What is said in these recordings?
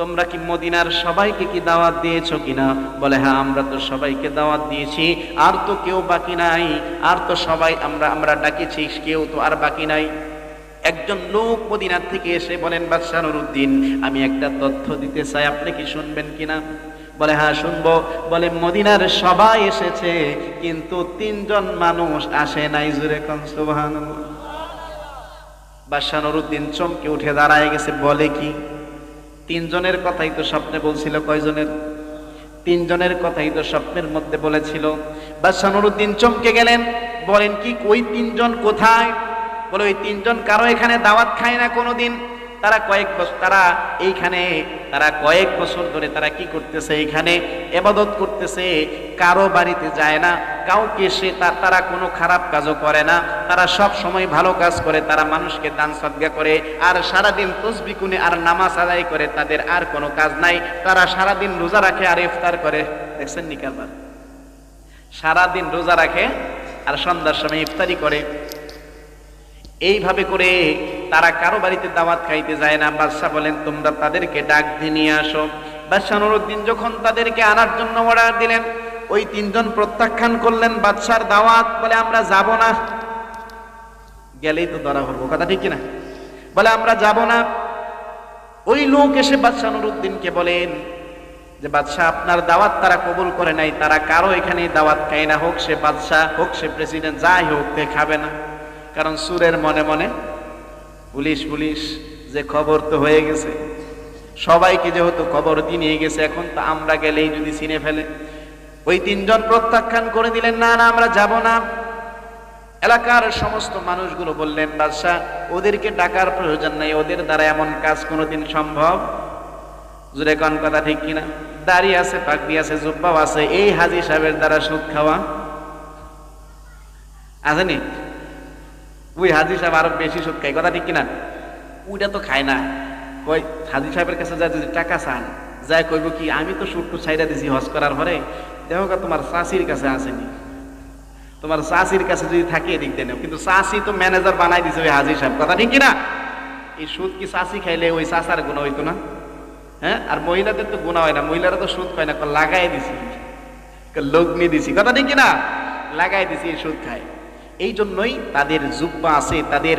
তোমরা কি মদিনার সবাইকে কি দাওয়াত দিয়েছ কিনা? বলে হ্যাঁ আমরা তো সবাইকে দাওয়াত দিয়েছি। আর তো কেউ বাকি নাই। আর তো সবাই আমরা আমরা ডাকেছি। কেউ তো আর বাকি নাই। একজন লোক মদিনার থেকে এসে বলেন বাদশাহ নুরুদ্দিন, আমি একটা তথ্য দিতে চাই। আপনি কি শুনবেন কিনা? বলে হ্যাঁ শুনব। বলে, মদিনার সবাই এসেছে, কিন্তু তিনজন মানুষ আসে নাই। জুরে কন, সুবহানাল্লাহ। বাদশাহ নুরুদ্দিন চমকে উঠে দাঁড়ায় গেছে। বলে কি? তিনজনের কথাই তো স্বপ্নে বলছিল কয়জনের? তিনজনের কথাই তো স্বপ্নের মধ্যে বলেছিল। বাদশাহ নুরুদ্দিন চমকে গেলেন, বলেন কি, ওই তিনজন কোথায়? বলে, ওই তিনজন কারও এখানে দাওয়াত খায় না কোনোদিন? তারা কয়েক বছর তারা এইখানে, তারা কয়েক বছর ধরে তারা কি করতেছে এইখানে? এবাদত করতেছে, কারও বাড়িতে যায় না, কাউকে সে তার, তারা কোনো খারাপ কাজও করে না, তারা সব সময় ভালো কাজ করে, তারা মানুষকে দান সদ্গা করে, আর সারাদিন তসবি কুনে আর নামাজ আদায় করে, তাদের আর কোনো কাজ নাই, তারা সারাদিন রোজা রাখে আর ইফতার করে। দেখছেন নি কারবার? সারাদিন রোজা রাখে আর সন্ধ্যার সময় ইফতারি করে। এইভাবে করে তারা কারও বাড়িতে দাওয়াত খাইতে যায় না। বাদশাহ বলেন, তোমরা তাদেরকে ডাক দিয়ে নিয়ে আসো। বাদশাহ নুরুদ্দিন যখন তাদেরকে আনার জন্য অর্ডার দিলেন, ওই তিনজন প্রত্যাখ্যান করলেন, বাদশার দাওয়াত বলে, আমরা যাব না। গেলেই তো ধরা পড়ব, কথা ঠিক কিনা? বলে, আমরা যাব না। ওই লোক এসে বাদশাহ নুরুদ্দিনকে বলেন যে বাদশাহ আপনার দাওয়াত তারা কবুল করে নাই, তারা কারও এখানে দাওয়াত খায় না। হোক সে বাদশাহ হোক সে প্রেসিডেন্ট, যাই হোক তে খাবে না। কারণ সুরের মনে মনে পুলিশ পুলিশ, যে খবর তো হয়ে গেছে। সবাইকে যেহেতু খবর দিয়ে নিয়ে গেছে, এখন তো আমরা গেলেই যদি চিনে ফেলে। ওই তিনজন প্রত্যাখ্যান করে দিলেন, না না, আমরা যাব না। এলাকার সমস্ত মানুষগুলো বললেন, বাদশাহ, ওদেরকে ডাকার প্রয়োজন নাই, ওদের দ্বারা এমন কাজ কোনোদিন সম্ভব? জুড়ে কন কথা ঠিক কিনা? দাড়ি আছে, পাগড়ি আছে, জুব্বাও আছে, এই হাজি সাহেবের দ্বারা সুদ খাওয়া। আসেনি? ওই হাজি সাহেব আরও বেশি সুদ খায়, কথা ঠিক কিনা? ওইটা তো খায় না। কই হাজি সাহেবের কাছে যা যদি টাকা চান যাই কইব কি, আমি তো সুট্টু ছাইরা দিছি হজ করার পরে, দেখো তোমার চাষির কাছে আসেনি তোমার চাষির কাছে যদি থাকে এদিক দেন কিন্তু চাষি তো ম্যানেজার বানাই দিছে ওই হাজি সাহেব, কথা ঠিক কিনা? এই সুদ কি চাষি খাইলে ওই চাষার গুণ হইতো না? হ্যাঁ আর মহিলাদের তো গুণা হয় না, মহিলারা তো সুদ খায় না লাগাই দিছি। লগ্নি দিছি, কথা ঠিক কিনা? লাগাই দিছি সুদ খায়। এই জন্যই তাদের জুব্বা আছে, তাদের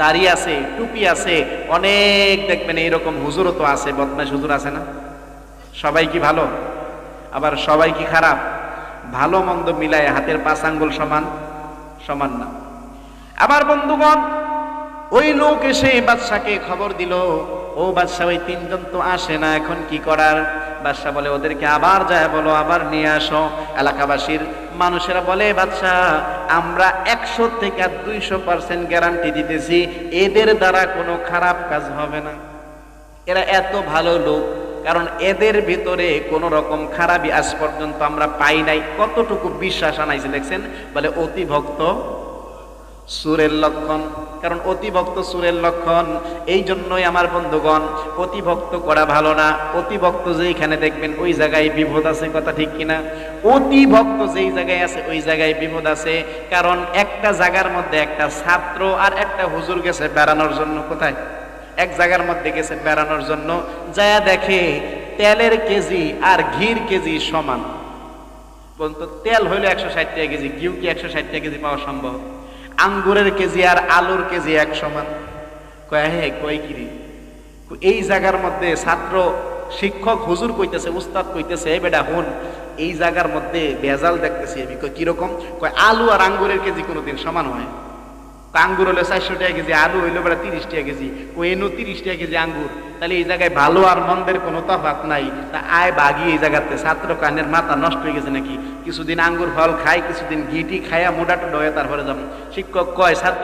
দাড়ি আছে, টুপি আছে, অনেক দেখবেন এইরকম হুজুরও তো আছে বদমাস হুজুর আছে না? সবাই কি ভালো? আবার সবাই কি খারাপ? ভালো মন্দ মিলায় হাতের পাঁচ আঙ্গুল সমান? সমান না। আবার বন্ধুগণ, ওই লোক এসে বাদশাকে খবর দিল, ও বাদশাহ ওই তিনজন তো আসে না, এখন কি করার? বাদশাহ বলে, ওদেরকে আবার যায় বলো, আবার নিয়ে আসো। এলাকাবাসীর মানুষেরা বলে, বাদশাহ, আমরা একশো থেকে দুইশো পার্সেন্ট গ্যারান্টি দিতেছি, এদের দ্বারা কোনো খারাপ কাজ হবে না। এরা এত ভালো লোক, কারণ এদের ভিতরে কোন রকম খারাপই আজ পর্যন্ত আমরা পাই নাই। কতটুকু বিশ্বাস আনাইছে, দেখছেন? বলে অতি ভক্ত সুরের লক্ষণ, কারণ অতি ভক্ত সুরের লক্ষণ, এই জন্যই আমার বন্ধুগণ অতি ভক্ত করা ভালো না। অতিভক্ত যেইখানে দেখবেন ওই জায়গায় বিপদ আছে, কথা ঠিক কিনা? অতি ভক্ত যেই জায়গায় আছে, ওই জায়গায় বিপদ আছে। কারণ একটা জায়গার মধ্যে একটা ছাত্র আর একটা হুজুর গেছে বেড়ানোর জন্য, কোথায়? এক জায়গার মধ্যে গেছে বেড়ানোর জন্য, যায়া দেখে তেলের কেজি আর ঘির কেজি সমান। বলতো, তেল হইল একশো ষাট টাকা কেজি, ঘিউ কি একশো ষাট টাকা কেজি পাওয়া সম্ভব? আঙ্গুরের কেজি আর আলুর কেজি এক সমান। কয় হে, কয় কিরি এই জায়গার মধ্যে ছাত্র শিক্ষক হুজুর কইতেছে, উস্তাদ কইতেছে, এ বেটা হুন, এই জায়গার মধ্যে ভেজাল দেখতেছি আমি। কয় কীরকম কয়, আলু আর আঙ্গুরের কেজি কোনোদিন সমান হয়। আঙ্গুর হলো চারশো টাকা কেজি, আলু হইল বেড়া তিরিশ টাকা কেজি ও এনু তিরিশ টাকা কেজি আঙ্গুর। তাহলে এই জায়গায় ভালো আর মন্দের কোনো তফাত নাই। তা আয় বাগিয়ে এই জায়গাতে ছাত্র কানের মাথা নষ্ট হয়ে গেছে নাকি? কিছুদিন আঙ্গুর ফল খাই কিছুদিন ঘিটি খাইয়া মোটা টোটা হয়ে তারপরে যাব। শিক্ষক কয়, ছাত্র